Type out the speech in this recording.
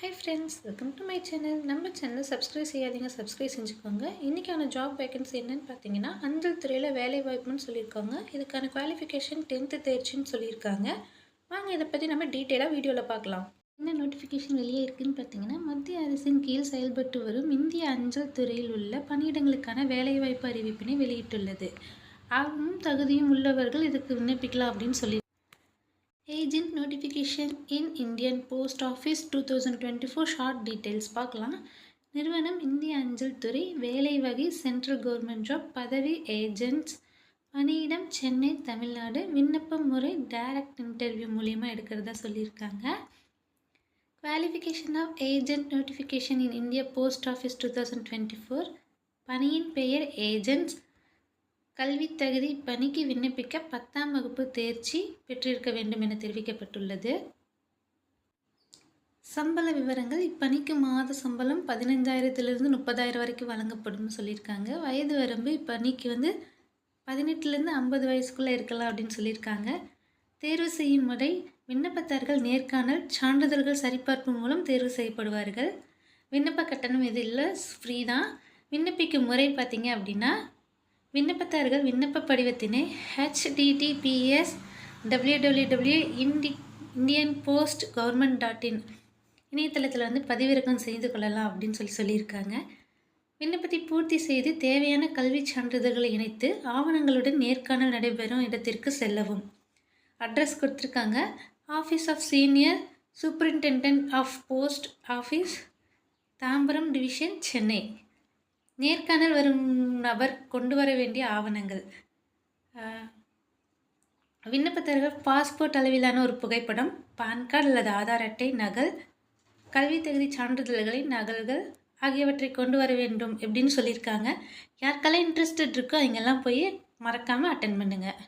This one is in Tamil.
Hi friends welcome to my channel நம்ம சேனல் சப்ஸ்கிரைப் செய்யாதீங்க சப்ஸ்கிரைப் செஞ்சுக்கோங்க. இன்றைக்கான ஜாப் வேகன்சி என்னன்னு பார்த்தீங்கன்னா அஞ்சல் துறையில் வேலை வாய்ப்புன்னு சொல்லியிருக்காங்க. இதுக்கான குவாலிஃபிகேஷன் டென்த்து தேர்ச்சின்னு சொல்லியிருக்காங்க. வாங்க இதை பற்றி நம்ம டீட்டெயிலாக வீடியோவில் பார்க்கலாம். என்ன நோட்டிஃபிகேஷன் வெளியே இருக்குன்னு பார்த்தீங்கன்னா மத்திய அரசின் கீழ் செயல்பட்டு வரும் இந்திய அஞ்சல் துறையில் உள்ள பணியிடங்களுக்கான வேலைவாய்ப்பு அறிவிப்பினை வெளியிட்டுள்ளது. ஆர்வமும் தகுதியும் உள்ளவர்கள் இதுக்கு விண்ணப்பிக்கலாம் அப்படின்னு சொல்லி notification in Indian post office two thousand twenty four short details பார்க்கலாம். நிறுவனம் இந்திய அஞ்சல் துறை வேலை வகை சென்ட்ரல் கவர்மெண்ட் ஜாப் பதவி ஏஜென்ட்ஸ் பணியிடம் சென்னை தமிழ்நாடு விண்ணப்ப முறை டைரக்ட் இன்டர்வியூ மூலியமாக எடுக்கிறதா சொல்லியிருக்காங்க. Qualification of agent notification in இந்திய post office two thousand twenty four பணியின் பெயர் ஏஜென்ட்ஸ் கல்வித் தகுதி பணிக்கு விண்ணப்பிக்க பத்தாம் வகுப்பு தேர்ச்சி பெற்றிருக்க வேண்டும் என தெரிவிக்கப்பட்டுள்ளது. சம்பள விவரங்கள் இப்பணிக்கு மாத சம்பளம் பதினைஞ்சாயிரத்திலிருந்து முப்பதாயிரம் வரைக்கும் வழங்கப்படும்னு சொல்லியிருக்காங்க. வயது வரம்பு இப்பணிக்கு வந்து பதினெட்டுலேருந்து ஐம்பது வயசுக்குள்ளே இருக்கலாம் அப்படின்னு சொல்லியிருக்காங்க. தேர்வு செய்யும் முறை விண்ணப்பத்தார்கள் நேர்காணல் சான்றிதழ்கள் சரிபார்ப்பு மூலம் தேர்வு செய்யப்படுவார்கள். விண்ணப்ப கட்டணம் எது இல்லை ஃப்ரீ தான். விண்ணப்பிக்கும் முறை பார்த்திங்க அப்படின்னா விண்ணப்பத்தார்கள் விண்ணப்ப படிவத்தினை HTTPS W W W indi Indian post government dot in இணையதளத்தில் வந்து பதிவிறக்கம் செய்து கொள்ளலாம் அப்படின்னு சொல்லி சொல்லியிருக்காங்க. விண்ணப்பத்தை பூர்த்தி செய்து தேவையான கல்வி சான்றிதழ்களை இணைத்து ஆவணங்களுடன் நேர்காணல் நடைபெறும் இடத்திற்கு செல்லவும். அட்ரஸ் கொடுத்துருக்காங்க. Office of senior superintendent of post office Tambaram division Chennai நேர்காணல் வரும் நபர் கொண்டு வர வேண்டிய ஆவணங்கள். விண்ணப்பத்தர்கள் பாஸ்போர்ட் அளவிலான ஒரு புகைப்படம் பான் கார்டு அல்லது ஆதார் அட்டை நகல் கல்வி தகுதி சான்றிதழ்களின் நகல்கள் ஆகியவற்றை கொண்டு வர வேண்டும் எப்படின்னு சொல்லியிருக்காங்க. யாருக்கெல்லாம் இன்ட்ரெஸ்டட் இருக்கோ அவங்கெல்லாம் போய் மறக்காமல் அட்டன் பண்ணுங்கள்